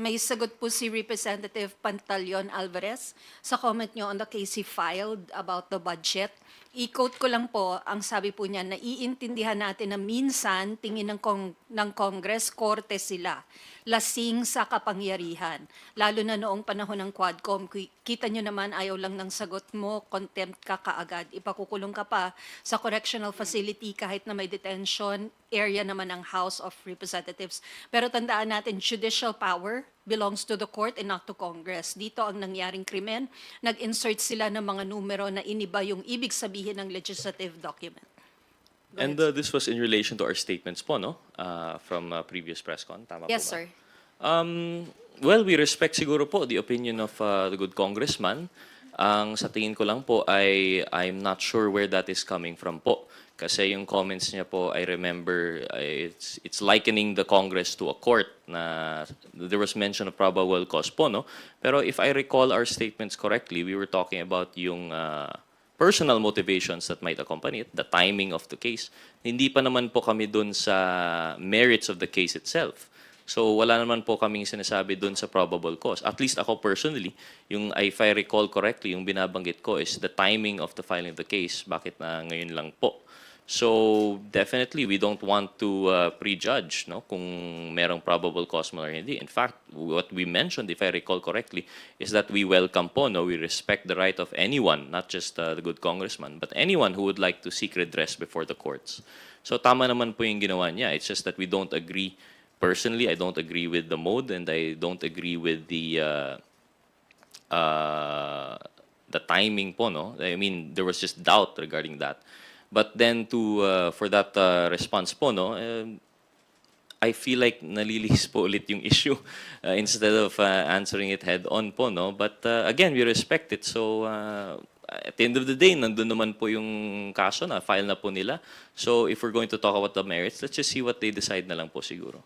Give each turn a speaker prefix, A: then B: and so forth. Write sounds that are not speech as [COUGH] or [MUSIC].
A: may sagot po si Representative Pantaleon Alvarez sa comment nyo on the case he filed about the budget. I-quote ko lang po, ang sabi po niya, naiintindihan natin na minsan tingin ng, kong, ng Congress, korte sila, lasing sa kapangyarihan. Lalo na noong panahon ng Quadcom, ki- kita nyo naman ayaw lang ng sagot mo, contempt ka kaagad, ipakukulong ka pa sa correctional facility kahit na may detention area naman ng House of Representatives. Pero tandaan natin, judicial power belongs to the court and not to Congress. Dito ang nangyaring krimen, nag-insert sila ng mga numero na iniba yung ibig sabihin ng legislative document. Go
B: And uh, this was in relation to our statements po, no? Uh, from uh, previous press con. Tama
A: Yes,
B: po ba?
A: sir.
B: Um, well, we respect siguro po the opinion of uh, the good congressman. Ang sa tingin ko lang po ay I'm not sure where that is coming from po. Kasi yung comments niya po, I remember, uh, it's, it's likening the Congress to a court na there was mention of probable cause po, no? Pero if I recall our statements correctly, we were talking about yung uh, personal motivations that might accompany it, the timing of the case. Hindi pa naman po kami dun sa merits of the case itself. So wala naman po kaming sinasabi dun sa probable cause. At least ako personally, yung if I recall correctly, yung binabanggit ko is the timing of the filing of the case. Bakit na ngayon lang po? So definitely we don't want to uh, prejudge no kung merong probable cause man or hindi. In fact, what we mentioned if I recall correctly is that we welcome po no we respect the right of anyone, not just uh, the good congressman, but anyone who would like to seek redress before the courts. So tama naman po yung ginawa niya. It's just that we don't agree personally, I don't agree with the mode and I don't agree with the uh, uh, the timing po, no? I mean, there was just doubt regarding that. But then to, uh, for that uh, response po, no? um, I feel like nalilihis po ulit yung issue [LAUGHS] uh, instead of uh, answering it head on po, no? But uh, again, we respect it. So, uh, at the end of the day, nandun naman po yung kaso na, file na po nila. So, if we're going to talk about the merits, let's just see what they decide na lang po siguro.